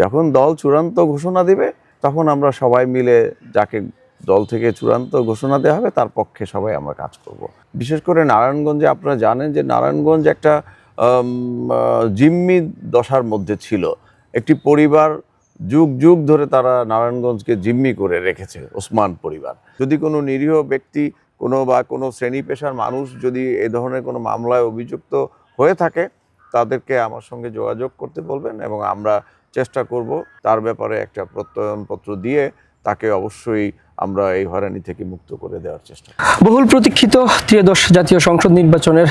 যখন দল চূড়ান্ত ঘোষণা দিবে, তখন আমরা সবাই মিলে যাকে দল থেকে চূড়ান্ত ঘোষণা দেওয়া হবে, তার পক্ষে সবাই আমরা কাজ করব। বিশেষ করে নারায়ণগঞ্জে আপনারা জানেন যে নারায়ণগঞ্জ একটা জিম্মি দশার মধ্যে ছিল একটি পরিবার যুগ যুগ ধরে তারা নারায়ণগঞ্জকে জিম্মি করে রেখেছে, ওসমান পরিবার যদি কোনো নিরীহ ব্যক্তি, কোনো বা কোনো শ্রেণি পেশার মানুষ যদি এ ধরনের কোনো মামলায় অভিযুক্ত হয়ে থাকে, তাদেরকে আমার সঙ্গে যোগাযোগ করতে বলবেন এবং আমরা চেষ্টা করব তার ব্যাপারে একটা প্রত্যয়নপত্র দিয়ে তাকে অবশ্যই আমরা এই হয়রানি থেকে মুক্ত করে দেওয়ার চেষ্টা বহুল প্রতীক্ষিত ত্রিয়দশ জাতীয় সংসদ নির্বাচনের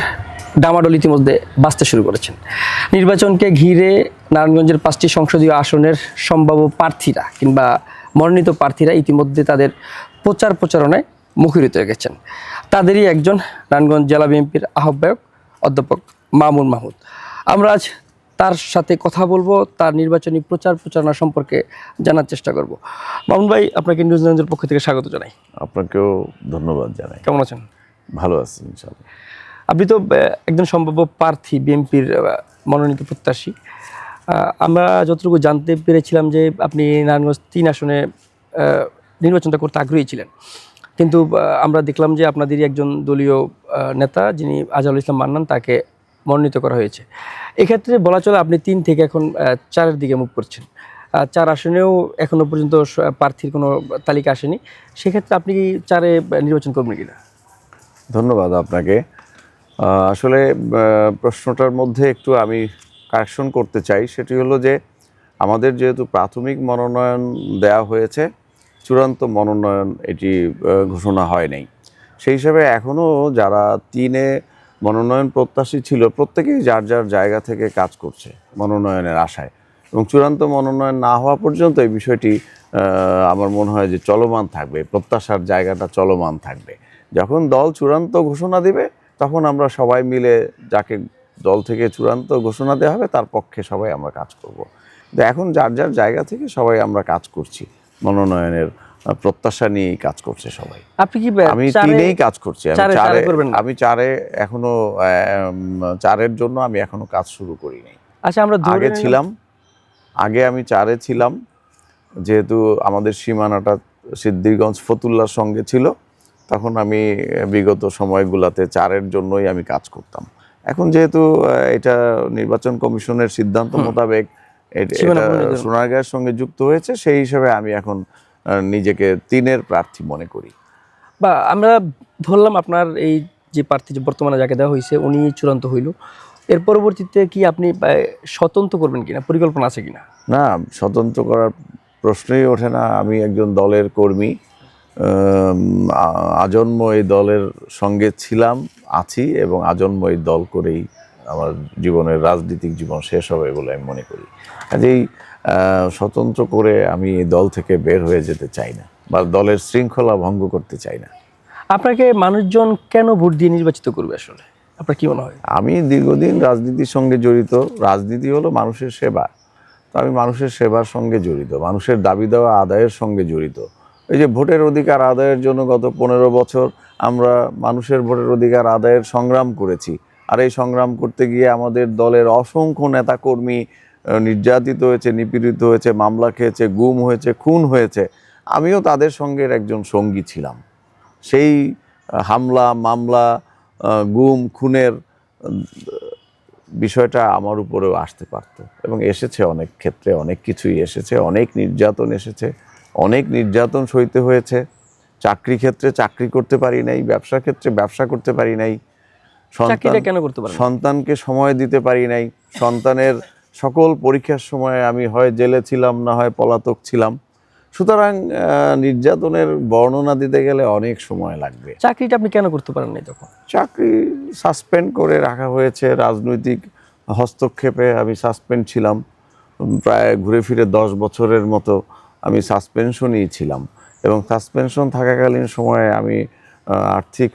ডামাডোল ইতিমধ্যে বাঁচতে শুরু করেছেন। নির্বাচনকে ঘিরে নারায়ণগঞ্জের পাঁচটি সংসদীয় আসনের সম্ভাব্য প্রার্থীরা কিংবা মনোনীত প্রার্থীরা ইতিমধ্যে তাদের প্রচার প্রচারণায় মুখরিত হয়ে গেছেন। তাদেরই একজন নারায়ণগঞ্জ জেলা বিএনপির আহ্বায়ক অধ্যাপক মামুন মাহমুদ। আমরা আজ তার সাথে কথা বলব তার নির্বাচনী প্রচার প্রচারণা সম্পর্কে জানার চেষ্টা করব। মামুন ভাই আপনাকে নিউজিল্যান্ডের পক্ষ থেকে স্বাগত জানাই। আপনাকেও ধন্যবাদ জানাই। কেমন আছেন? ভালো আছি ইনশাল্লাহ আপনি তো একজন সম্ভাব্য প্রার্থী বিএনপির মনোনীত প্রত্যাশী। আমরা যতটুকু জানতে পেরেছিলাম যে আপনি নারায়ণগঞ্জ তিন আসনে নির্বাচনটা করতে আগ্রহী ছিলেন। কিন্তু আমরা দেখলাম যে আপনাদেরই একজন দলীয় নেতা যিনি আজহারুল ইসলাম মান্নান তাকে মনোনীত করা হয়েছে। এক্ষেত্রে বলা চলে আপনি তিন থেকে এখন চারের দিকে মুভ করছেন। চার আসনেও এখনও পর্যন্ত প্রার্থীর কোনো তালিকা আসেনি। সেক্ষেত্রে আপনি কি চারে নির্বাচন করবেন কিনা? ধন্যবাদ আপনাকে। আসলে প্রশ্নটার মধ্যে একটু আমি কারেকশন করতে চাই। সেটি হলো যে, আমাদের যেহেতু প্রাথমিক মনোনয়ন দেওয়া হয়েছে, চূড়ান্ত মনোনয়ন এটি ঘোষণা হয় নাই। সেই হিসাবে এখনও যারা তিনে মনোনয়ন প্রত্যাশী ছিল প্রত্যেকেই যার যার জায়গা থেকে কাজ করছে মনোনয়নের আশায়। এবং চূড়ান্ত মনোনয়ন না হওয়া পর্যন্ত এই বিষয়টি আমার মনে হয় যে চলমান থাকবে প্রত্যাশার জায়গাটা চলমান থাকবে। যখন দল চূড়ান্ত ঘোষণা দিবে, তখন আমরা সবাই মিলে যাকে দল থেকে চূড়ান্ত ঘোষণা দেওয়া হবে, তার পক্ষে সবাই আমরা কাজ করব। এখন যার যার জায়গা থেকে সবাই আমরা কাজ করছি মনোনয়নের প্রত্যাশা নিয়েই কাজ করছে সবাই। আপনি কি আমি তিনেই কাজ করছি আমি চারে- আমি এখনও চারের জন্য আমি এখনও কাজ শুরু করিনি। আচ্ছা আমরা আগে ছিলাম আগে আমি চারে ছিলাম যেহেতু আমাদের সীমানাটা সিদ্ধিরগঞ্জ ফতুল্লার সঙ্গে ছিল তখন আমি বিগত সময়গুলোতে চারের জন্যই আমি কাজ করতাম। এখন যেহেতু এটা নির্বাচন কমিশনের সিদ্ধান্ত মোতাবেক এটা সোনারগাঁয়ের সঙ্গে যুক্ত হয়েছে সেই হিসাবে আমি এখন নিজেকে তিনের প্রার্থী মনে করি। বা আমরা ধরলাম আপনার এই যে প্রার্থী যে বর্তমানে যাকে দেওয়া হয়েছে উনি চূড়ান্ত হইল। এর পরবর্তীতে কি আপনি স্বতন্ত্র করবেন কিনা? পরিকল্পনা আছে কিনা? না স্বতন্ত্র করার প্রশ্নই ওঠে না। আমি একজন দলের কর্মী আজন্ম এই দলের সঙ্গে ছিলাম আছি এবং আজন্ম এই দল করেই আমার জীবনের রাজনৈতিক জীবন শেষ হবে বলে আমি মনে করি। কাজেই স্বতন্ত্র করে আমি দল থেকে বের হয়ে যেতে চাই না বা দলের শৃঙ্খলা ভঙ্গ করতে চাই না। আপনাকে মানুষজন কেন ভোট দিয়ে নির্বাচিত করবে আসলে? আপনার কি মনে হয়? আমি দীর্ঘদিন রাজনীতির সঙ্গে জড়িত। রাজনীতি হলো মানুষের সেবা। তো আমি মানুষের সেবার সঙ্গে জড়িত। মানুষের দাবি দেওয়া আদায়ের সঙ্গে জড়িত। এই যে ভোটের অধিকার আদায়ের জন্য গত পনেরো বছর আমরা মানুষের ভোটের অধিকার আদায়ের সংগ্রাম করেছি। আর এই সংগ্রাম করতে গিয়ে আমাদের দলের অসংখ্য নেতাকর্মী নির্যাতিত হয়েছে নিপীড়িত হয়েছে মামলা খেয়েছে গুম হয়েছে খুন হয়েছে। আমিও তাদের সঙ্গের একজন সঙ্গী ছিলাম। সেই হামলা মামলা গুম খুনের বিষয়টা আমার উপরেও আসতে পারতো এবং এসেছে অনেক ক্ষেত্রে অনেক কিছুই এসেছে অনেক নির্যাতন এসেছে অনেক নির্যাতন সইতে হয়েছে। চাকরি ক্ষেত্রে চাকরি করতে পারি নাই ব্যবসা ক্ষেত্রে ব্যবসা করতে পারি নাই। চাকরিটা কেন করতে সন্তানকে সময় দিতে পারি নাই। সন্তানের সকল পরীক্ষার সময় আমি হয় জেলে ছিলাম না হয় পলাতক ছিলাম। সুতরাং নির্যাতনের বর্ণনা দিতে গেলে অনেক সময় লাগবে। চাকরিটা আপনি কেন করতে পারেন তখন? চাকরি সাসপেন্ড করে রাখা হয়েছে রাজনৈতিক হস্তক্ষেপে আমি সাসপেন্ড ছিলাম। প্রায় ঘুরে ফিরে দশ বছরের মতো আমি সাসপেনশনই ছিলাম। এবং সাসপেনশন থাকাকালীন সময়ে আমি আর্থিক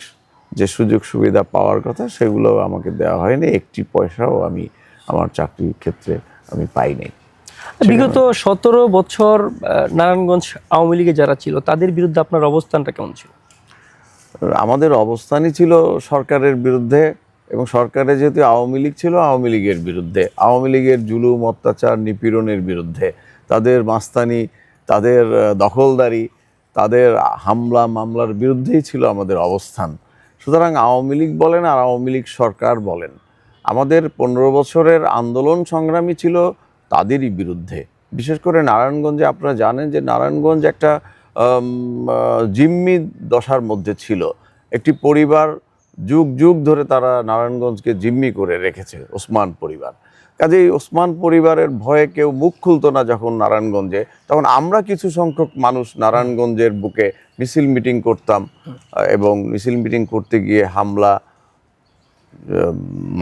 যে সুযোগ সুবিধা পাওয়ার কথা সেগুলো আমাকে দেওয়া হয়নি। একটি পয়সাও আমি আমার চাকরির ক্ষেত্রে আমি পাই নাই বিগত সতেরো বছর নারায়ণগঞ্জ আওয়ামী লীগে যারা ছিল তাদের বিরুদ্ধে আপনার অবস্থানটা কেমন ছিল? আমাদের অবস্থানই ছিল সরকারের বিরুদ্ধে এবং সরকারে যেহেতু আওয়ামী লীগ ছিল আওয়ামী লীগের বিরুদ্ধে। আওয়ামী লীগের জুলুম অত্যাচার নিপীড়নের বিরুদ্ধে। তাদের মাস্তানি তাদের দখলদারি তাদের হামলা মামলার বিরুদ্ধেই ছিল আমাদের অবস্থান। সুতরাং আওয়ামী লীগ বলেন আর আওয়ামী লীগ সরকার বলেন। আমাদের পনেরো বছরের আন্দোলন সংগ্রামী ছিল তাদেরই বিরুদ্ধে। বিশেষ করে নারায়ণগঞ্জে আপনারা জানেন যে নারায়ণগঞ্জ একটা জিম্মি দশার মধ্যে ছিল। একটি পরিবার যুগ যুগ ধরে তারা নারায়ণগঞ্জকে জিম্মি করে রেখেছে, ওসমান পরিবার। কাজেই ওসমান পরিবারের ভয়ে কেউ মুখ খুলতো না যখন নারায়ণগঞ্জে। তখন আমরা কিছু সংখ্যক মানুষ নারায়ণগঞ্জের বুকে মিছিল মিটিং করতাম এবং মিছিল মিটিং করতে গিয়ে হামলা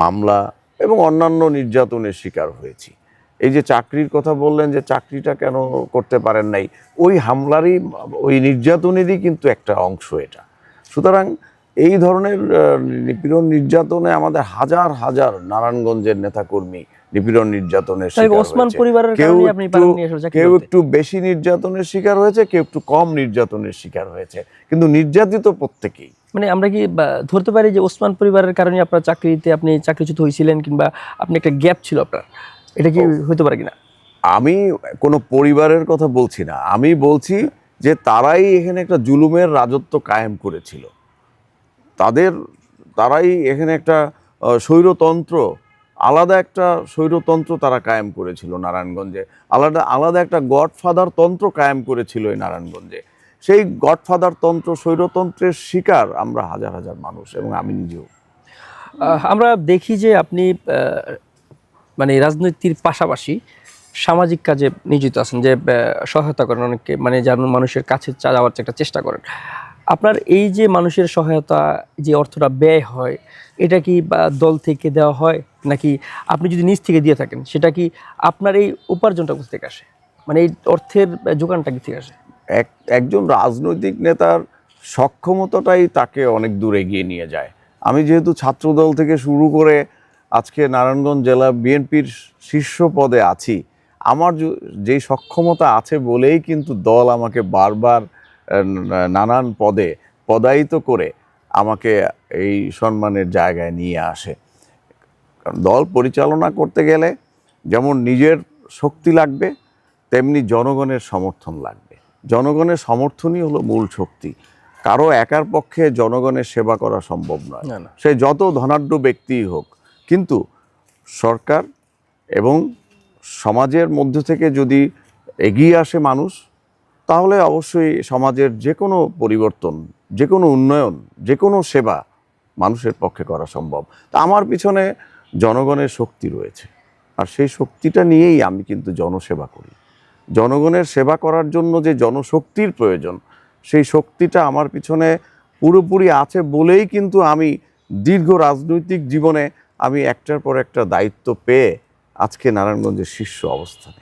মামলা এবং অন্যান্য নির্যাতনের শিকার হয়েছি। এই যে চাকরির কথা বললেন যে চাকরিটা কেন করতে পারেন নাই ওই হামলারই ওই নির্যাতনেরই কিন্তু একটা অংশ এটা। সুতরাং এই ধরনের নিপীড়ন নির্যাতনে আমাদের হাজার হাজার নারায়ণগঞ্জের নেতাকর্মী নিপীড়ন নির্যাতনের ওসমান পরিবারের কেউ কেউ একটু বেশি নির্যাতনের শিকার হয়েছে কেউ একটু কম নির্যাতনের শিকার হয়েছে। কিন্তু নির্যাতিত প্রত্যেকেই। মানে আমরা কি ধরতে পারি যে ওসমান পরিবারের কারণে আপনার চাকরিতে আপনি চাকরিচ্যুত হয়েছিলেন কিংবা আপনি একটা গ্যাপ ছিল আপনার? এটা কি হতে পারে কিনা? আমি কোনো পরিবারের কথা বলছি না। আমি বলছি যে তারাই এখানে একটা জুলুমের রাজত্ব কায়েম করেছিল। তাদের তারাই এখানে একটা স্বৈরতন্ত্র আলাদা একটা স্বৈরতন্ত্র তারা কায়েম করেছিল নারায়ণগঞ্জে। আলাদা আলাদা একটা গডফাদার তন্ত্র কায়েম করেছিল এই নারায়ণগঞ্জে। সেই গডফাদার তন্ত্র, স্বৈরতন্ত্রের শিকার আমরা হাজার হাজার মানুষ এবং আমি নিজেও। আমরা দেখি যে আপনি মানে রাজনীতির পাশাপাশি সামাজিক কাজে নিয়োজিত আছেন, যে সহায়তা করেন অনেককে মানে যেন মানুষের কাছে যাওয়ার একটা চেষ্টা করেন। আপনার এই যে মানুষের সহায়তা, যে অর্থটা ব্যয় হয়, এটা কি দল থেকে দেওয়া হয়? নাকি আপনি যদি নিজ থেকে দিয়ে থাকেন, সেটা কি আপনার এই উপার্জনটা কোথা থেকে আসে? মানে এই অর্থের যোগানটা কি থেকে আসে? এক, একজন রাজনৈতিক নেতার সক্ষমতাটাই তাকে অনেক দূর এগিয়ে নিয়ে যায়। আমি যেহেতু ছাত্রদল থেকে শুরু করে আজকে নারায়ণগঞ্জ জেলা বিএনপির শীর্ষ পদে আছি, আমার যে- সক্ষমতা আছে বলেই কিন্তু দল আমাকে বারবার নানান পদে পদায়িত করে আমাকে এই সম্মানের জায়গায় নিয়ে আসে। কারণ দল পরিচালনা করতে গেলে যেমন নিজের শক্তি লাগবে, তেমনি জনগণের সমর্থন লাগবে। জনগণের সমর্থনই হলো মূল শক্তি। কারও একার পক্ষে জনগণের সেবা করা সম্ভব নয়। সে যত ধনাঢ্য ব্যক্তিই হোক কিন্তু সরকার এবং সমাজের মধ্য থেকে যদি এগিয়ে আসে মানুষ তাহলে অবশ্যই সমাজের যে কোনো পরিবর্তন যে কোনো উন্নয়ন যে কোনো সেবা মানুষের পক্ষে করা সম্ভব। তা আমার পিছনে জনগণের শক্তি রয়েছে। আর সেই শক্তিটা নিয়েই আমি কিন্তু জনসেবা করি। জনগণের সেবা করার জন্য যে জনশক্তির প্রয়োজন, সেই শক্তিটা আমার পিছনে পুরোপুরি আছে বলেই কিন্তু আমি দীর্ঘ রাজনৈতিক জীবনে আমি একটার পর একটা দায়িত্ব পেয়ে আজকে নারায়ণগঞ্জের শীর্ষ অবস্থানে।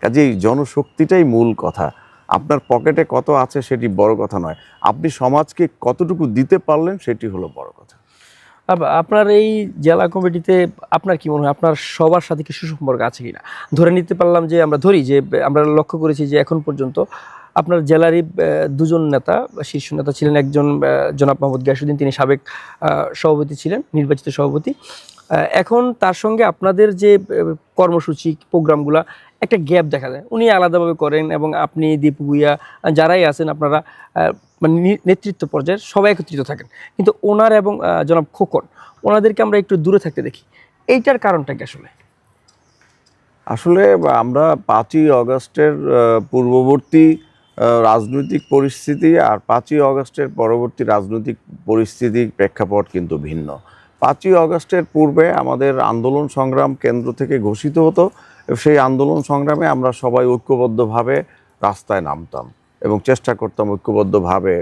কাজেই জনশক্তিটাই মূল কথা। আপনার পকেটে কত আছে সেটি বড় কথা নয়। আপনি সমাজকে কতটুকু দিতে পারলেন সেটি হলো বড় কথা। আপনার এই জেলা কমিটিতে আপনার কি মনে হয়? আপনার সবার সাথে কি সুসম্পর্ক আছে কিনা? ধরে নিতে পারলাম যে আমরা ধরি যে, আমরা লক্ষ্য করেছি যে এখন পর্যন্ত আপনার জেলারই দুজন নেতা, শীর্ষ নেতা ছিলেন একজন জনাব মাহমুদ গিয়াসুদ্দিন তিনি সাবেক সভাপতি ছিলেন, নির্বাচিত সভাপতি। এখন তার সঙ্গে আপনাদের যে কর্মসূচি, প্রোগ্রামগুলা একটা গ্যাপ দেখা যায়। উনি আলাদাভাবে করেন এবং আপনি দীপু ভুইয়া, যারাই আছেন আপনারা মানে নেতৃত্ব পর্যায়ে সবাই একত্রিত থাকেন। কিন্তু ওনার এবং জনাব খোকন, ওনাদেরকে আমরা একটু দূরে থাকতে দেখি। এইটার কারণটা কি আসলে? আসলে আমরা পাঁচই অগস্টের পূর্ববর্তী রাজনৈতিক পরিস্থিতি আর পাঁচই অগস্টের পরবর্তী রাজনৈতিক পরিস্থিতির প্রেক্ষাপট কিন্তু ভিন্ন। পাঁচই অগস্টের পূর্বে আমাদের আন্দোলন সংগ্রাম কেন্দ্র থেকে ঘোষিত হতো। সেই আন্দোলন সংগ্রামে আমরা সবাই ঐক্যবদ্ধভাবে রাস্তায় নামতাম এবং চেষ্টা করতাম ঐক্যবদ্ধভাবে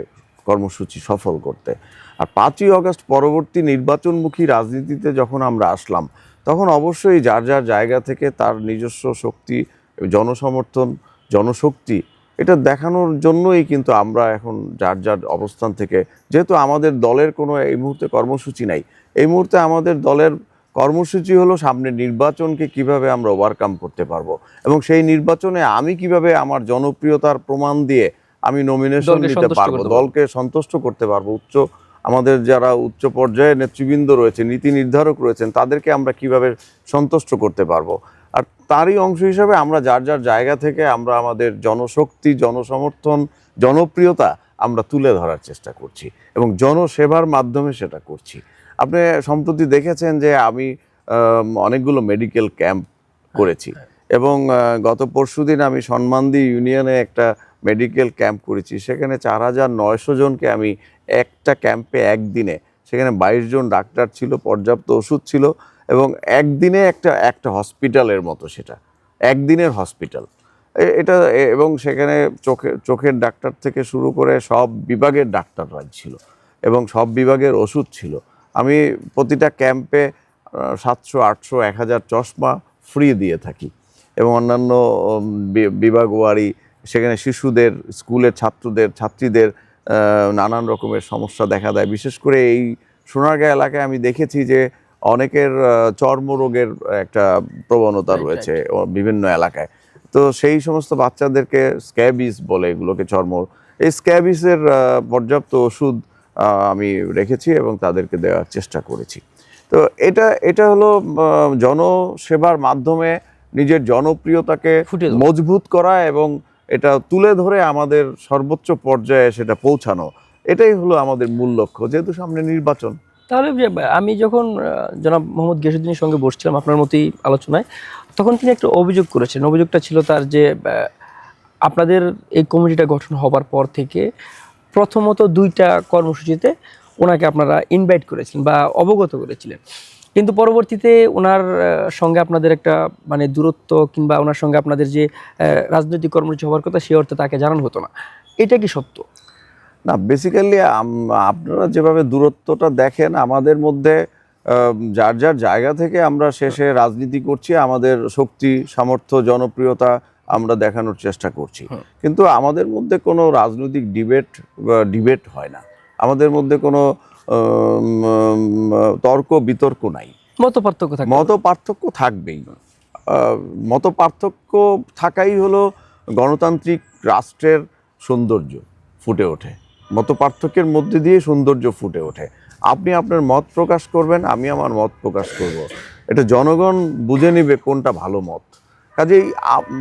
কর্মসূচি সফল করতে। আর পাঁচই অগস্ট পরবর্তী নির্বাচনমুখী রাজনীতিতে যখন আমরা আসলাম, তখন অবশ্যই যার যার জায়গা থেকে তার নিজস্ব শক্তি, জনসমর্থন, জনশক্তি, এটা দেখানোর জন্যই কিন্তু আমরা এখন যার যার অবস্থান থেকে, যেহেতু আমাদের দলের কোনো এই মুহূর্তে কর্মসূচি নাই, এই মুহূর্তে আমাদের দলের কর্মসূচি হলো সামনে নির্বাচনকে কীভাবে আমরা ওভারকাম করতে পারব? এবং সেই নির্বাচনে আমি কীভাবে আমার জনপ্রিয়তার প্রমাণ দিয়ে আমি নমিনেশন নিতে পারব। দলকে সন্তুষ্ট করতে পারব? উচ্চ আমাদের যারা উচ্চ পর্যায়ে নেতৃবৃন্দ রয়েছে নীতি নির্ধারক রয়েছেন তাদেরকে আমরা কীভাবে সন্তুষ্ট করতে পারব? আর তারই অংশ হিসাবে আমরা যার যার জায়গা থেকে আমরা আমাদের জনশক্তি জনসমর্থন জনপ্রিয়তা আমরা তুলে ধরার চেষ্টা করছি এবং জনসেবার মাধ্যমে সেটা করছি। আপনি সম্প্রতি দেখেছেন যে আমি অনেকগুলো মেডিকেল ক্যাম্প করেছি এবং আহ, গত পরশুদিন আমি সম্মানদি ইউনিয়নে একটা মেডিকেল ক্যাম্প করেছি। সেখানে চার হাজার নয়শো জনকে আমি একটা ক্যাম্পে একদিনে সেখানে বাইশ জন ডাক্তার ছিল পর্যাপ্ত ওষুধ ছিল এবং একদিনে একটা একটা হসপিটালের মতো সেটা একদিনের হসপিটাল। এটা এবং সেখানে চোখে চোখের ডাক্তার থেকে শুরু করে সব বিভাগের ডাক্তাররা ছিল এবং সব বিভাগের ওষুধ ছিল। আমি প্রতিটা ক্যাম্পে সাতশো আটশো এক হাজার চশমা ফ্রি দিয়ে থাকি। এবং অন্যান্য উম, বি- বিভাগ ওয়ারি সেখানে শিশুদের স্কুলের ছাত্রদের ছাত্রীদের নানান রকমের সমস্যা দেখা দেয়। বিশেষ করে এই সোনারগাঁ এলাকায় আমি দেখেছি যে অনেকের চর্মরোগের একটা প্রবণতা রয়েছে বিভিন্ন এলাকায়। তো সেই সমস্ত বাচ্চাদেরকে স্ক্যাবিস বলে এগুলোকে চর্ম এই স্ক্যাবিসের পর্যাপ্ত ওষুধ আমি রেখেছি এবং তাদেরকে দেওয়ার চেষ্টা করেছি। তো এটা এটা হলো জনসেবার মাধ্যমে নিজের জনপ্রিয়তাকে মজবুত করা এবং এটা তুলে ধরে আমাদের সর্বোচ্চ পর্যায়ে সেটা পৌঁছানো। এটাই হলো আমাদের মূল লক্ষ্য। যেহেতু সামনে নির্বাচন। তাহলে আমি যখন জনাব মোহাম্মদ গিয়াসুদ্দিনের সঙ্গে বসছিলাম আপনার মতোই আলোচনায় তখন তিনি একটা অভিযোগ করেছেন অভিযোগটা ছিল তার যে আপনাদের এই কমিটিটা গঠন হবার পর থেকে প্রথমত দুইটা কর্মসূচিতে ওনাকে আপনারা ইনভাইট করেছিলেন বা অবগত করেছিলেন। কিন্তু পরবর্তীতে ওনার সঙ্গে আপনাদের একটা মানে দূরত্ব কিংবা ওনার সঙ্গে আপনাদের যে রাজনৈতিক কর্মসূচি হওয়ার কথা সে অর্থে তাকে জানানো হতো না। এটা কি সত্য? না বেসিক্যালি আপনারা যেভাবে দূরত্বটা দেখেন, আমাদের মধ্যে যার যার জায়গা থেকে আমরা শেষে রাজনীতি করছি, আমাদের শক্তি, সামর্থ্য, জনপ্রিয়তা আমরা দেখানোর চেষ্টা করছি। কিন্তু আমাদের মধ্যে কোনো রাজনৈতিক ডিবেট ডিবেট হয় না। আমাদের মধ্যে কোনো তর্ক বিতর্ক নাই। মত পার্থক্য থাকে মত পার্থক্য থাকবেই। মত পার্থক্য থাকাই হলো গণতান্ত্রিক রাষ্ট্রের সৌন্দর্য ফুটে ওঠে। মত পার্থক্যের মধ্যে দিয়ে সৌন্দর্য ফুটে ওঠে। আপনি আপনার মত প্রকাশ করবেন আমি আমার মত প্রকাশ করব। এটা জনগণ বুঝে নিবে কোনটা ভালো মত। কাজেই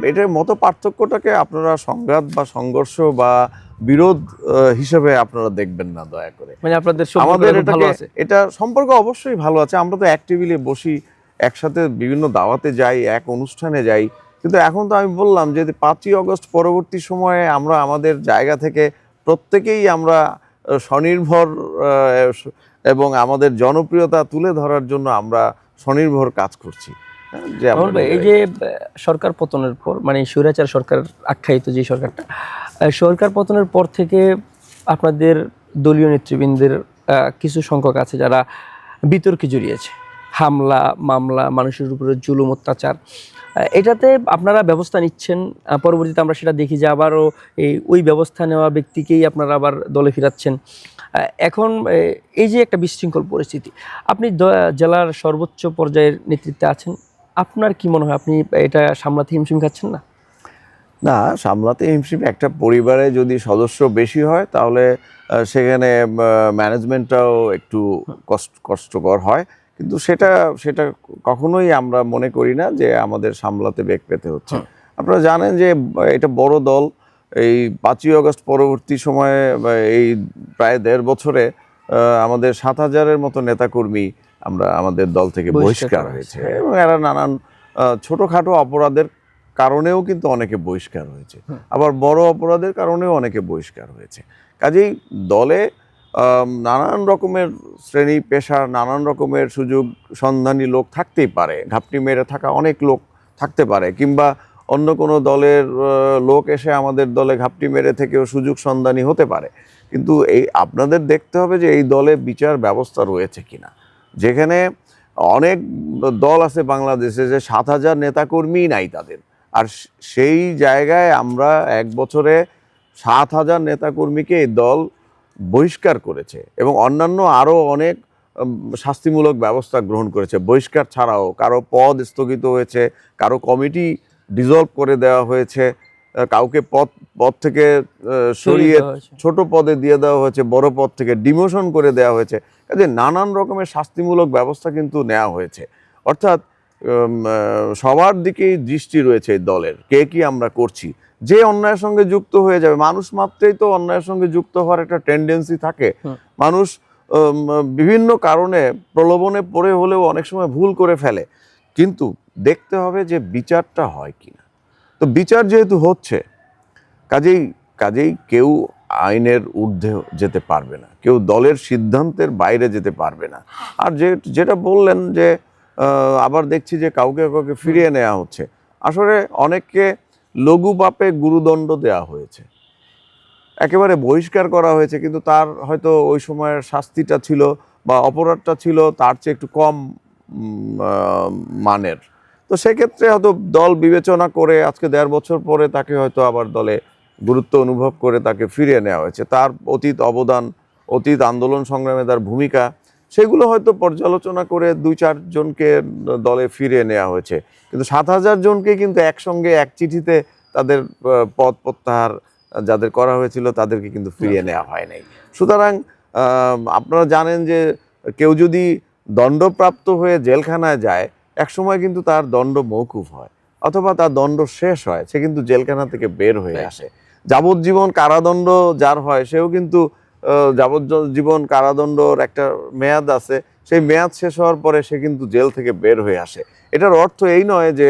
এটার মতো পার্থক্যটাকে আপনারা সংঘাত বা সংঘর্ষ বা বিরোধ হিসেবে আপনারা দেখবেন না দয়া করে। মানে আপনাদের আমাদের এটাকে এটা সম্পর্ক অবশ্যই ভালো আছে। আমরা তো এক টেবিলে বসি একসাথে বিভিন্ন দাওয়াতে যাই এক অনুষ্ঠানে যাই। কিন্তু এখন তো আমি বললাম যে পাঁচই অগস্ট পরবর্তী সময়ে আমরা আমাদের জায়গা থেকে প্রত্যেকেই আমরা স্বনির্ভর এবং আমাদের জনপ্রিয়তা তুলে ধরার জন্য আমরা স্বনির্ভর কাজ করছি। এই যে সরকার পতনের পর মানে স্বৈরাচার সরকার আখ্যায়িত যে সরকারটা সরকার পতনের পর থেকে আপনাদের দলীয় নেতৃবৃন্দের কিছু সংখ্যক আছে যারা বিতর্কে জড়িয়েছে। হামলা মামলা মানুষের উপরে জুলুম অত্যাচার। এটাতে আপনারা ব্যবস্থা নিচ্ছেন পরবর্তীতে আমরা সেটা দেখি যে আবারও এই ওই ব্যবস্থা নেওয়া ব্যক্তিকেই আপনারা আবার দলে ফিরাচ্ছেন। এখন এই যে একটা বিশৃঙ্খল পরিস্থিতি আপনি জেলার সর্বোচ্চ পর্যায়ের নেতৃত্বে আছেন আপনার কি মনে হয়? আপনি এটা সামলাতে হিমশিম খাচ্ছেন না? না সামলাতে হিমশিম একটা পরিবারে যদি সদস্য বেশি হয় তাহলে সেখানে ম্যানেজমেন্টটাও একটু কষ্ট কষ্টকর হয়। কিন্তু সেটা সেটা কখনোই আমরা মনে করি না যে আমাদের সামলাতে বেগ পেতে হচ্ছে। আপনারা জানেন যে এটা বড় দল। এই পাঁচই আগস্ট পরবর্তী সময়ে এই প্রায় দেড় বছরে আমাদের সাত হাজারের মতো নেতাকর্মী আমরা আমাদের দল থেকে বহিষ্কার হয়েছে। এবং এরা নানান ছোটখাটো অপরাধের কারণেও কিন্তু অনেকে বহিষ্কার হয়েছে। আবার বড় অপরাধের কারণেও অনেকে বহিষ্কার হয়েছে। কাজেই দলে নানান রকমের শ্রেণি পেশা নানান রকমের সুযোগ সন্ধানী লোক থাকতেই পারে। ঘাপটি মেরে থাকা অনেক লোক থাকতে পারে। কিংবা অন্য কোনো দলের লোক এসে আমাদের দলে ঘাপটি মেরে থেকেও সুযোগ সন্ধানী হতে পারে। কিন্তু এই আপনাদের দেখতে হবে যে এই দলে বিচার ব্যবস্থা রয়েছে কিনা। যেখানে অনেক দল আছে বাংলাদেশে যে সাত হাজার নেতাকর্মী নাই তাদের। আর সেই জায়গায় আমরা এক বছরে সাত হাজার নেতাকর্মীকে এই দল বহিষ্কার করেছে এবং অন্যান্য আরও অনেক শাস্তিমূলক ব্যবস্থা গ্রহণ করেছে। বহিষ্কার ছাড়াও কারও পদ স্থগিত হয়েছে, কারও কমিটি ডিজলভ করে দেওয়া হয়েছে। কাউকে পদ পদ থেকে সরিয়ে ছোট পদে দিয়ে দেওয়া হয়েছে বড় পদ থেকে ডিমোশন করে দেওয়া হয়েছে। কাজে নানান রকমের শাস্তিমূলক ব্যবস্থা কিন্তু নেওয়া হয়েছে। অর্থাৎ সবার দিকেই দৃষ্টি রয়েছে এই দলের কে কি আমরা করছি। যে অন্যায়ের সঙ্গে যুক্ত হয়ে যাবে মানুষ মাত্রেই তো অন্যায়ের সঙ্গে যুক্ত হওয়ার একটা টেন্ডেন্সি থাকে। মানুষ বিভিন্ন কারণে প্রলোভনে পড়ে হলেও অনেক সময় ভুল করে ফেলে। কিন্তু দেখতে হবে যে বিচারটা হয় কিনা। তো বিচার যেহেতু হচ্ছে, কাজেই কাজেই কেউ আইনের ঊর্ধ্বে যেতে পারবে না। কেউ দলের সিদ্ধান্তের বাইরে যেতে পারবে না। আর যে, যেটা বললেন যে আবার দেখছি যে কাউকে কাউকে ফিরিয়ে নেওয়া হচ্ছে। আসলে অনেককে লঘু পাপে গুরুদণ্ড দেওয়া হয়েছে। একেবারে বহিষ্কার করা হয়েছে, কিন্তু তার হয়তো ওই সময়ের শাস্তিটা ছিল বা অপরাধটা ছিল, তার চেয়ে একটু কম মানের। তো সেক্ষেত্রে হয়তো দল বিবেচনা করে আজকে দেড় বছর পরে তাকে হয়তো আবার দলে গুরুত্ব অনুভব করে তাকে ফিরিয়ে নেওয়া হয়েছে। তার অতীত অবদান, অতীত আন্দোলন সংগ্রামে তার ভূমিকা, সেগুলো হয়তো পর্যালোচনা করে দুই চারজনকে দলে ফিরিয়ে নেওয়া হয়েছে। কিন্তু সাত হাজার জনকে কিন্তু একসঙ্গে এক চিঠিতে তাদের পদ প্রত্যাহার যাদের করা হয়েছিল তাদেরকে কিন্তু ফিরিয়ে নেওয়া হয় নাই। সুতরাং আপনারা জানেন যে কেউ যদি দণ্ডপ্রাপ্ত হয়ে জেলখানায় যায় একসময় কিন্তু তার দণ্ড মৌকুফ হয় অথবা তার দণ্ড শেষ হয় সে কিন্তু জেলখানা থেকে বের হয়ে আসে। যাবজ্জীবন কারাদণ্ড যার হয় সেও কিন্তু যাবজ্জীবন কারাদণ্ডর একটা মেয়াদ আছে সেই মেয়াদ শেষ হওয়ার পরে সে কিন্তু জেল থেকে বের হয়ে আসে। এটার অর্থ এই নয় যে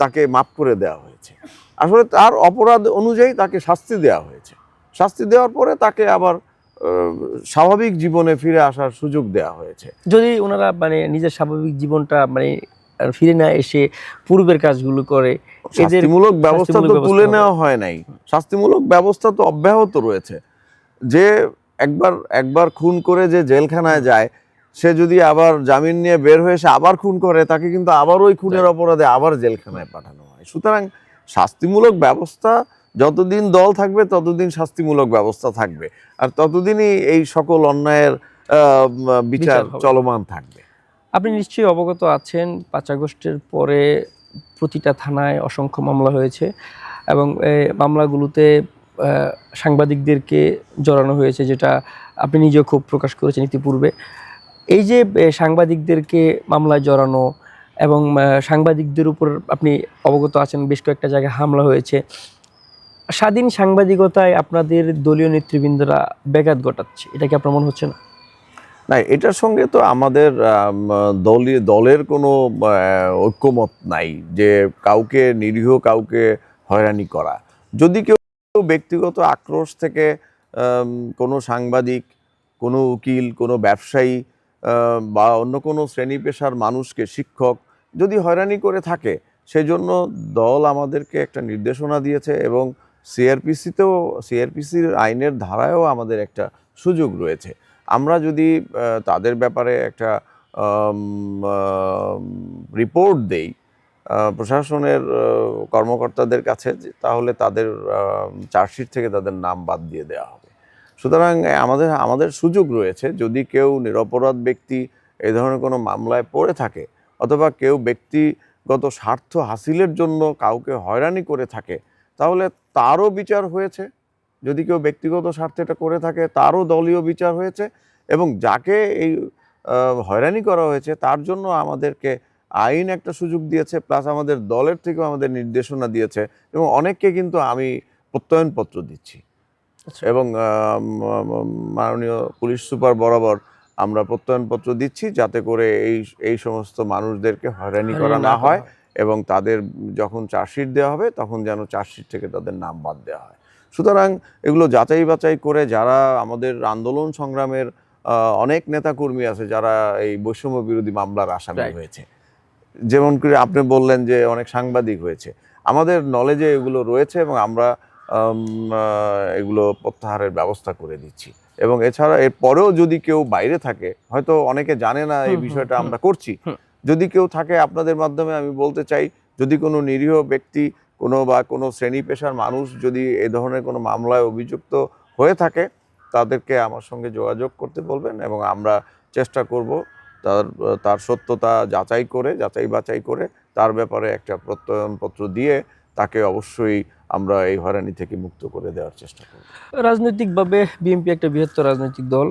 তাকে মাফ করে দেওয়া হয়েছে। আসলে তার অপরাধ অনুযায়ী তাকে শাস্তি দেওয়া হয়েছে। শাস্তি দেওয়ার পরে তাকে আবার স্বাভাবিক জীবনে ফিরে আসার সুযোগ দেওয়া হয়েছে। যদি ওনারা মানে নিজের স্বাভাবিক জীবনটা মানে ফিরে না এসে পূর্বের কাজগুলো করে। এদের শাস্তিমূলক ব্যবস্থা তো তুলে নেওয়া হয় নাই। শাস্তিমূলক ব্যবস্থা তো অব্যাহত রয়েছে। যে একবার একবার খুন করে যে জেলখানায় যায় সে যদি আবার জামিন নিয়ে বের হয়ে সে আবার খুন করে তাকে কিন্তু আবার ওই খুনের অপরাধে আবার জেলখানায় পাঠানো হয়। সুতরাং শাস্তিমূলক ব্যবস্থা যতদিন দল থাকবে ততদিন শাস্তিমূলক ব্যবস্থা থাকবে। আর ততদিনই এই সকল অন্যায়ের বিচার চলমান থাকবে। আপনি নিশ্চয়ই অবগত আছেন, পাঁচ আগস্টের পরে প্রতিটা থানায় অসংখ্য মামলা হয়েছে এবং মামলাগুলোতে সাংবাদিকদেরকে জড়ানো হয়েছে যেটা আপনি নিজেও খুব প্রকাশ করেছেন ইতিপূর্বে। এই যে সাংবাদিকদেরকে মামলায় জড়ানো এবং সাংবাদিকদের উপর আপনি অবগত আছেন, বেশ কয়েকটা জায়গায় হামলা হয়েছে, স্বাধীন সাংবাদিকতায় আপনাদের দলীয় নেতৃবৃন্দরা ব্যাঘাত ঘটাচ্ছে, এটা কি আপনার মনে হচ্ছে না? না এটার সঙ্গে তো আমাদের আম, দলীয় দলের কোনো ঐক্যমত নাই যে কাউকে নিরীহ কাউকে হয়রানি করা। যদি কেউ ব্যক্তিগত আক্রোশ থেকে কোনো সাংবাদিক কোনো উকিল কোনো ব্যবসায়ী বা অন্য কোনো শ্রেণি পেশার মানুষকে শিক্ষক যদি হয়রানি করে থাকে সেজন্য দল আমাদেরকে একটা নির্দেশনা দিয়েছে এবং সিআরপিসিতেও সিআরপিসির আইনের ধারায়ও আমাদের একটা সুযোগ রয়েছে। আমরা যদি তাদের ব্যাপারে একটা রিপোর্ট দেই প্রশাসনের কর্মকর্তাদের কাছে তাহলে তাদের চার্জশিট থেকে তাদের নাম বাদ দিয়ে দেওয়া হবে। সুতরাং আমাদের আমাদের সুযোগ রয়েছে, যদি কেউ নিরপরাধ ব্যক্তি এই ধরনের কোনো মামলায় পড়ে থাকে, অথবা কেউ ব্যক্তিগত স্বার্থ হাসিলের জন্য কাউকে হয়রানি করে থাকে, তাহলে তারও বিচার হয়েছে। যদি কেউ ব্যক্তিগত স্বার্থে এটা করে থাকে তারও দলীয় বিচার হয়েছে এবং যাকে এই হয়রানি করা হয়েছে তার জন্য আমাদেরকে আইন একটা সুযোগ দিয়েছে প্লাস আমাদের দলের থেকেও আমাদের নির্দেশনা দিয়েছে এবং অনেককে কিন্তু আমি প্রত্যয়নপত্র দিচ্ছি। আচ্ছা। এবং মাননীয় পুলিশ সুপার বরাবর আমরা প্রত্যয়নপত্র দিচ্ছি যাতে করে এই এই সমস্ত মানুষদেরকে হয়রানি করা না হয়। এবং তাদের যখন চার্জশিট দেওয়া হবে তখন যেন চার্জশিট থেকে তাদের নাম বাদ দেওয়া হয়। সুতরাং এগুলো যাচাই বাছাই করে যারা আমাদের আন্দোলন সংগ্রামের অনেক নেতাকর্মী আছে যারা এই বৈষম্য বিরোধী মামলার আসামি. হয়েছে। যেমন করে আপনি বললেন যে অনেক সাংবাদিক হয়েছে। আমাদের নলেজে এগুলো রয়েছে এবং আমরা এগুলো প্রত্যাহারের ব্যবস্থা করে দিচ্ছি। এবং এছাড়া এর পরেও যদি কেউ বাইরে থাকে হয়তো অনেকে জানে না এই বিষয়টা আমরা করছি। যদি কেউ থাকে আপনাদের মাধ্যমে আমি বলতে চাই যদি কোনো নিরীহ ব্যক্তি কোনো বা কোনো শ্রেণি পেশার মানুষ যদি এ ধরনের কোনো মামলায় অভিযুক্ত হয়ে থাকে, তাদেরকে আমার সঙ্গে যোগাযোগ করতে বলবেন এবং আমরা চেষ্টা করব তার তার সত্যতা যাচাই করে, যাচাই বাছাই করে তার ব্যাপারে একটা প্রত্যয়নপত্র দিয়ে তাকে অবশ্যই আমরা এই হয়রানি থেকে মুক্ত করে দেওয়ার চেষ্টা করব। রাজনৈতিকভাবে বিএনপি একটা বৃহত্তর রাজনৈতিক দল।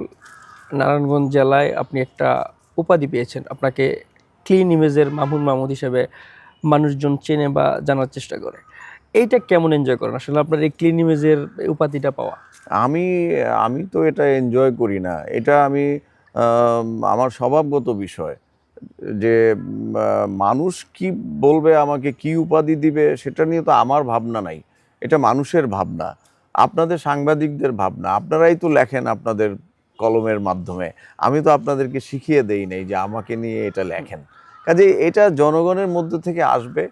নারায়ণগঞ্জ জেলায় আপনি একটা উপাধি পেয়েছেন। আপনাকে ক্লিন ইমেজের মামুন মাহমুদ হিসেবে মানুষজন চেনে বা জানার চেষ্টা করে। এইটা কেমন এনজয় করেন? আসলে আপনার এই ক্লিন ইমেজের উপাধিটা পাওয়া। আমি আমি তো এটা এনজয় করি না। এটা আমি আমার স্বভাবগত বিষয় যে মানুষ কি বলবে, আমাকে কি উপাধি দিবে, সেটা নিয়ে তো আমার ভাবনা নাই। এটা মানুষের ভাবনা, আপনাদের সাংবাদিকদের ভাবনা। আপনারাই তো লেখেন আপনাদের কলমের মাধ্যমে। আমি তো আপনাদেরকে শিখিয়ে দেই নাই যে আমাকে নিয়ে এটা লেখেন। কাজে এটা জনগণের মধ্যে থেকে আসবে।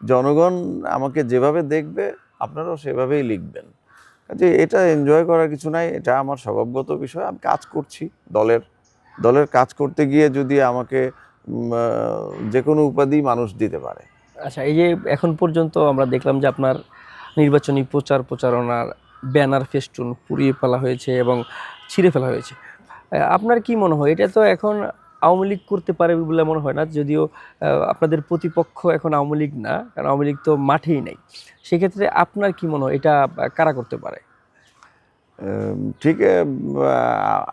জনগণ আমাকে যেভাবে দেখবে, আপনারাও সেভাবেই লিখবেন। কাজে এটা এনজয় করার কিছু নাই, এটা আমার স্বভাবগত বিষয়, আমি কাজ করছি দলের। দলের কাজ করতে গিয়ে যদি আমাকে যে কোনো উপাধি মানুষ দিতে পারে। আচ্ছা এই যে এখন পর্যন্ত আমরা দেখলাম যে আপনার নির্বাচনী প্রচার প্রচারণার ব্যানার ফেস্টুন পুড়িয়ে ফেলা হয়েছে এবং ছিঁড়ে ফেলা হয়েছে। আপনার কি মনে হয়, এটা তো এখন আওয়ামী লীগ করতে পারে বলে মনে হয় না, যদিও আপনাদের প্রতিপক্ষ এখন আওয়ামী লীগ না, কারণ আওয়ামী লীগ তো মাঠেই নেই। সেক্ষেত্রে আপনার কি মনে হয়, এটা কারা করতে পারে? ঠিক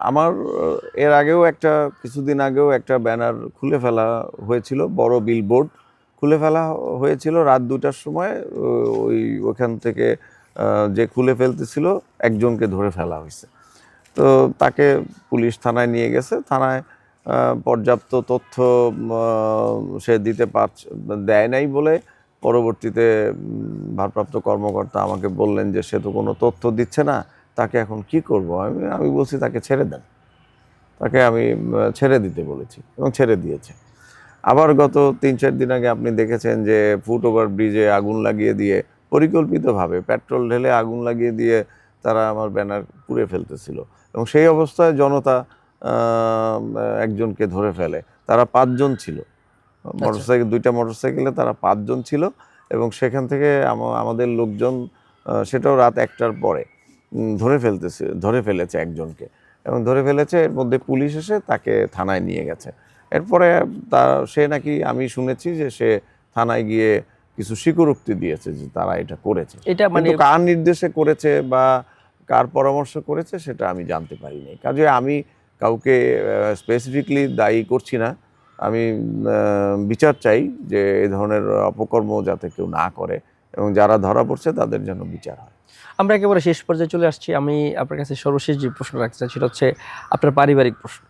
আমার, এর আগেও একটা, কিছুদিন আগেও একটা ব্যানার খুলে ফেলা হয়েছিল, বড় বিলবোর্ড খুলে ফেলা হয়েছিল রাত দুটার সময়, ওই ওখান থেকে যে খুলে ফেলতেছিল, একজনকে ধরে ফেলা হয়েছে। তো তাকে পুলিশ থানায় নিয়ে গেছে, থানায় পর্যাপ্ত তথ্য সে দিতে পারছে দেয় নাই বলে পরবর্তীতে ভারপ্রাপ্ত কর্মকর্তা আমাকে বললেন যে সে তো কোনো তথ্য দিচ্ছে না, তাকে এখন কি করব? আমি আমি বলছি তাকে ছেড়ে দেন। তাকে আমি ছেড়ে দিতে বলেছি এবং ছেড়ে দিয়েছে। আবার গত তিন চার দিন আগে আপনি দেখেছেন যে ফুট ওভার ব্রিজে আগুন লাগিয়ে দিয়ে, পরিকল্পিতভাবে পেট্রোল ঢেলে আগুন লাগিয়ে দিয়ে তারা আমার ব্যানার পুড়ে ফেলতেছিল। এবং সেই অবস্থায় জনতা একজনকে ধরে ফেলে। তারা পাঁচজন ছিল। মোটরসাইকেল দুইটা মোটরসাইকেলে তারা পাঁচজন ছিল এবং সেখান থেকে আমাদের লোকজন সেটাও রাত একটার পরে ধরে ফেলতেছে ধরে ফেলেছে একজনকে। এবং ধরে ফেলেছে এর মধ্যে পুলিশ এসে তাকে থানায় নিয়ে গেছে। এরপরে তার সে নাকি আমি শুনেছি যে সে থানায় গিয়ে কিছু স্বীকারোক্তি দিয়েছে যে তারা এটা করেছে। এটা মানে কার নির্দেশে করেছে বা কার পরামর্শ করেছে সেটা আমি জানতে পারিনি। কাজে আমি কাউকে স্পেসিফিকলি দায়ী করছি না। আমি বিচার চাই যে এ ধরনের অপকর্ম যাতে কেউ না করে এবং যারা ধরা পড়ছে তাদের জন্য বিচার হয়। আমরা একেবারে শেষ পর্যায়ে চলে আসছি। আমি আপনার কাছে সর্বশেষ যে প্রশ্ন রাখতে চাই সেটা হচ্ছে আপনার পারিবারিক প্রশ্ন।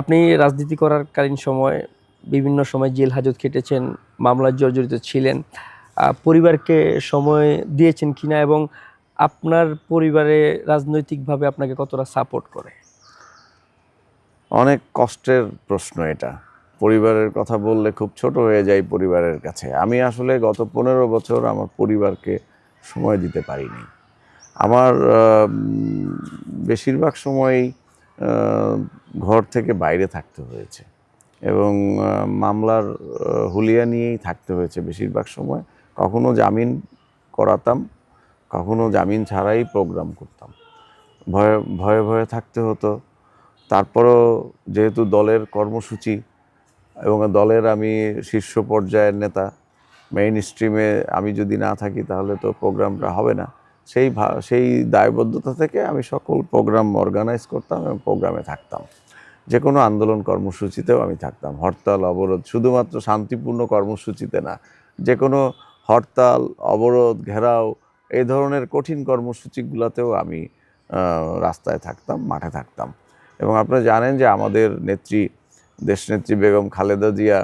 আপনি রাজনীতি করার কালীন সময় বিভিন্ন সময় জেল হাজত খেটেছেন, মামলায় জর্জরিত ছিলেন। পরিবারকে সময় দিয়েছেন কিনা এবং আপনার পরিবারে রাজনৈতিকভাবে আপনাকে কতটা সাপোর্ট করে? অনেক কষ্টের প্রশ্ন এটা। পরিবারের কথা বললে খুব ছোট হয়ে যায় পরিবারের কাছে। আমি আসলে গত পনেরো বছর আমার পরিবারকে সময় দিতে পারিনি। আমার বেশিরভাগ সময়ই ঘর থেকে বাইরে থাকতে হয়েছে এবং মামলার হুলিয়া নিয়েই থাকতে হয়েছে। বেশিরভাগ সময় কখনো জামিন করাতাম কখনো জামিন ছাড়াই প্রোগ্রাম করতাম। ভয়ে ভয়ে ভয়ে থাকতে হতো। তারপরও যেহেতু দলের কর্মসূচি এবং দলের আমি শীর্ষ পর্যায়ের নেতা মেইন স্ট্রিমে আমি যদি না থাকি তাহলে তো প্রোগ্রামটা হবে না। সেই সেই দায়বদ্ধতা থেকে আমি সকল প্রোগ্রাম অর্গানাইজ করতাম এবং প্রোগ্রামে থাকতাম। যে কোনো আন্দোলন কর্মসূচিতেও আমি থাকতাম। হরতাল, অবরোধ শুধুমাত্র শান্তিপূর্ণ কর্মসূচিতে না যে কোনো হরতাল, অবরোধ, ঘেরাও এই ধরনের কঠিন কর্মসূচিগুলোতেও আমি রাস্তায় থাকতাম, মাঠে থাকতাম। এবং আপনারা জানেন যে আমাদের নেত্রী, দেশনেত্রী বেগম খালেদা জিয়া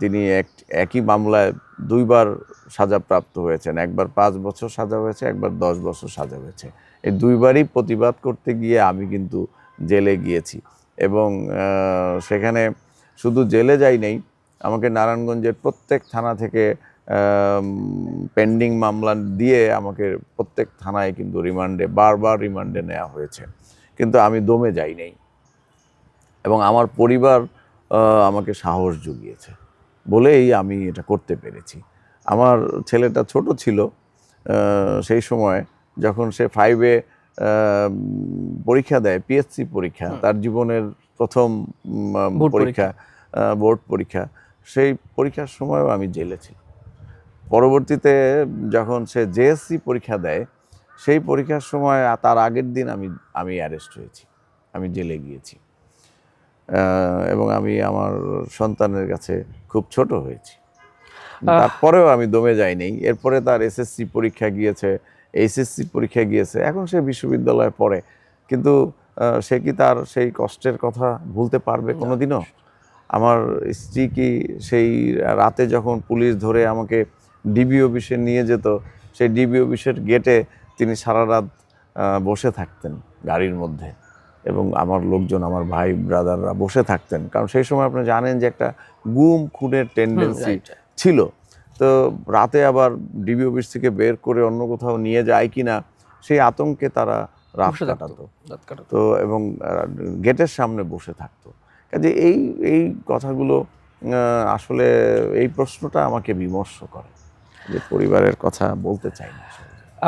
তিনি এক, একই মামলায় দুইবার সাজাপ্রাপ্ত হয়েছেন। একবার পাঁচ বছর সাজা হয়েছে, একবার দশ বছর সাজা হয়েছে। এই দুইবারই প্রতিবাদ করতে গিয়ে আমি কিন্তু জেলে গিয়েছি। এবং সেখানে শুধু জেলে যাই নাই, আমাকে নারায়ণগঞ্জের প্রত্যেক থানা থেকে পেন্ডিং মামলা দিয়ে আমাকে প্রত্যেক থানায় কিন্তু রিমান্ডে বারবার রিমান্ডে নেওয়া হয়েছে। কিন্তু আমি দমে যাই নাই। এবং আমার পরিবার আমাকে সাহস জুগিয়েছে। বলেই আমি এটা করতে পেরেছি। আমার ছেলেটা ছোট ছিল সেই সময় যখন সে ফাইভে পরীক্ষা দেয় পিএসসি পরীক্ষা তার জীবনের প্রথম পরীক্ষা বোর্ড পরীক্ষা সেই পরীক্ষার সময়ও আমি জেলে ছিলাম। পরবর্তীতে যখন সে জেএসসি পরীক্ষা দেয় সেই পরীক্ষার সময় তার আগের দিন আমি আমি অ্যারেস্ট হয়েছি। আমি জেলে গিয়েছি। এবং আমি আমার সন্তানের কাছে খুব ছোট হয়েছি। তারপরেও আমি দমে যাইনি। এরপরে তার এসএসসি পরীক্ষা গিয়েছে। এইচএসসি পরীক্ষা গিয়েছে। এখন সে বিশ্ববিদ্যালয়ে পড়ে। কিন্তু সে কি তার সেই কষ্টের কথা ভুলতে পারবে কোনোদিনও? আমার স্ত্রী কি সেই রাতে যখন পুলিশ ধরে আমাকে ডিবি অফিসে নিয়ে যেত সেই ডিবি অফিসের গেটে তিনি সারা রাত বসে থাকতেন গাড়ির মধ্যে এবং আমার লোকজন আমার ভাই ব্রাদাররা বসে থাকতেন। কারণ সেই সময় আপনি জানেন যে একটা গুম খুনের টেন্ডেন্সি. ছিল। তো রাতে আবার ডিবি অফিস থেকে বের করে অন্য কোথাও নিয়ে যায় কিনা সেই আতঙ্কে তারা রাত। কাটাতো। তো এবং গেটের সামনে বসে থাকতো। কাজে এই এই কথাগুলো আসলে এই প্রশ্নটা আমাকে বিমর্ষ করে। যে পরিবারের কথা বলতে চাই না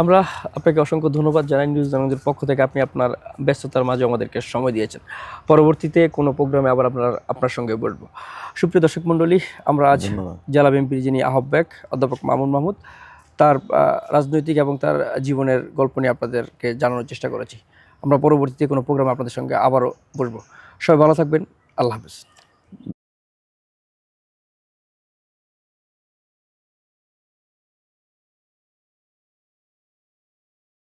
আমরা আপনাকে অসংখ্য ধন্যবাদ জানাই নিউজ আমাদের পক্ষ থেকে। আপনি আপনার ব্যস্ততার মাঝে আমাদেরকে সময় দিয়েছেন। পরবর্তীতে কোনো প্রোগ্রামে আবার আপনার আপনার সঙ্গে বলব সুপ্রিয় দর্শক মণ্ডলী আমরা আজ জেলা বিএনপির যিনি আহ্বায়ক অধ্যাপক মামুন মাহমুদ তার রাজনৈতিক এবং তার জীবনের গল্প নিয়ে আপনাদেরকে জানানোর চেষ্টা করেছি। আমরা পরবর্তীতে কোনো প্রোগ্রামে আপনাদের সঙ্গে আবারও বসবো। সবাই ভালো থাকবেন। আল্লাহ হাফেজ।